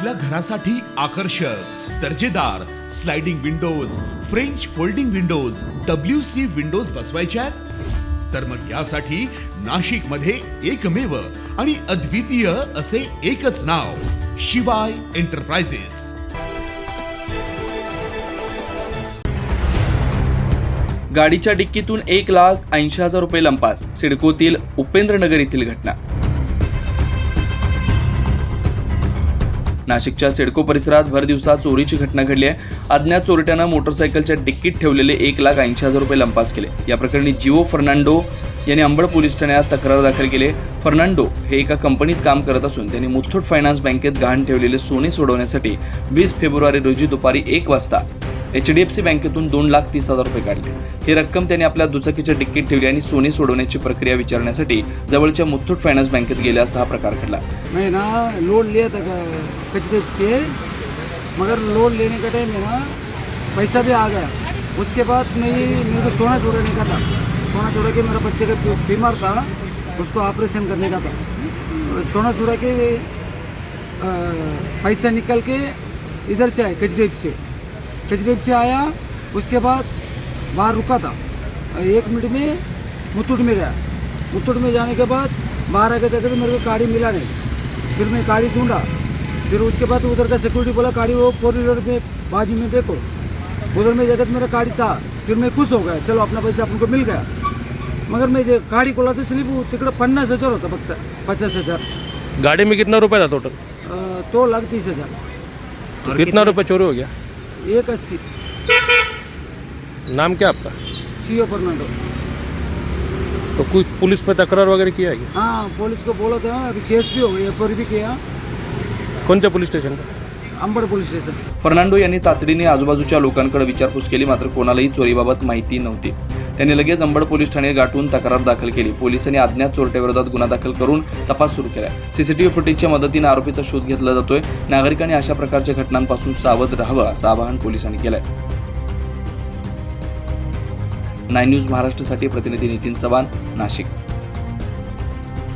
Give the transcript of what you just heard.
आपल्या घरासाठी आकर्षक दर्जेदार sliding windows French folding windows W C windows बसवायच्या आहेत? तर मग यासाठी नाशिकमध्ये एकमेव आणि अद्वितीय असे एकच नाव शिवाय एंटरप्राइजेस गाडीच्या डिक्कीतून एक लाख ऐंशी हजार रुपये लंपास सिडकोतील उपेंद्रनगर येथील घटना. नाशिकच्या सिडको परिसरात भर दिवसा चोरीची घटना घडली आहे. अज्ञात चोरट्यानं मोटरसायकलच्या डिक्कीत ठेवलेले एक लाख ऐंशी हजार रुपये लंपास केले. या प्रकरणी जिओ फर्नांडो यांनी अंबड पोलीस ठाण्यात तक्रार दाखल केली फर्नांडो हे एका कंपनीत काम करत असून त्यांनी मुथ्थूट फायनान्स बँकेत गहाण ठेवलेले सोने सोडवण्यासाठी वीस फेब्रुवारी रोजी दुपारी एक वाजता एच डी एफ सी बँकेतून दोन लाख तीस हजार रुपये काढले. ही रक्कम त्यांनी आपल्या दुचाकीच्या डिक्कीत ठेवली आणि सोने सोडवण्याची प्रक्रिया विचारण्यासाठी जवळच्या मुथूट फायनान्स बँकेत गेले असता हा प्रकार घडला. नाही ना लोन लिया था कचरे से? मगर लोन लेने का टाइम है ना पैसा भी आ गया. उसके बाद मैं मेरे को सोना छोड़ने का था. सोना छोड़ा के मेरा बच्चे का बी- बीमार था उसको ऑपरेशन करने का था. सोना छोड़ा के अ, पैसा निकल के इधर से आए कचरेप से. कचरेप से आया उसके बाद बाहर रुका था। एक मिनट में मुथुट में गया। मुथुट में जाने के बाद बाहर आके देखा तो मेरे को गाड़ी मिला नहीं। फिर मैं गाड़ी ढूंढा। फिर उसके बाद उधर का सिक्योरिटी बोला गाड़ी वो फोर व्हीलर में बाजू में देखो। उधर में देखा तो मेरा गाड़ी था। फिर मैं खुश हो गया चलो अपना पैसा अपन को मिल गया। मगर मैं गाडी खोला तर स्लिप तिकडं पन्नास हज़ार होता फक्त पचास हज़ार। गाड़ी में कितना रुपया था टोटल तो लाख तीस हज़ार। तो कितना रुपया चोरी हो गया? एक अस्सी। नाम क्या आपका? CO Fernando. तो कुछ पुलिस में तकरार वगैरह किया है क्या? हाँ पुलिस को बोला था अभी केस भी हो गई एफ भी किया। कौन सा पुलिस स्टेशन का? Ambad police station. फर्नांडो यांनी तातडीने आजूबाजूच्या लोकांकडे विचारपूस केली मात्र कोणालाही चोरीबाबत माहिती नव्हती. त्यांनी लगेच अंबड पोलीस ठाणे गाठून तक्रार दाखल केली. पोलिसांनी अज्ञात चोरट्याविरोधात गुन्हा दाखल करून तपास सुरू केला. सीसीटीव्ही फुटेजच्या मदतीने आरोपीचा शोध घेतला जातोय. नागरिकांनी अशा प्रकारच्या घटनांपासून सावध राहावं असं आवाहन पोलिसांनी केलंय. नाईन न्यूज महाराष्ट्रासाठी प्रतिनिधी नितीन चव्हाण नाशिक.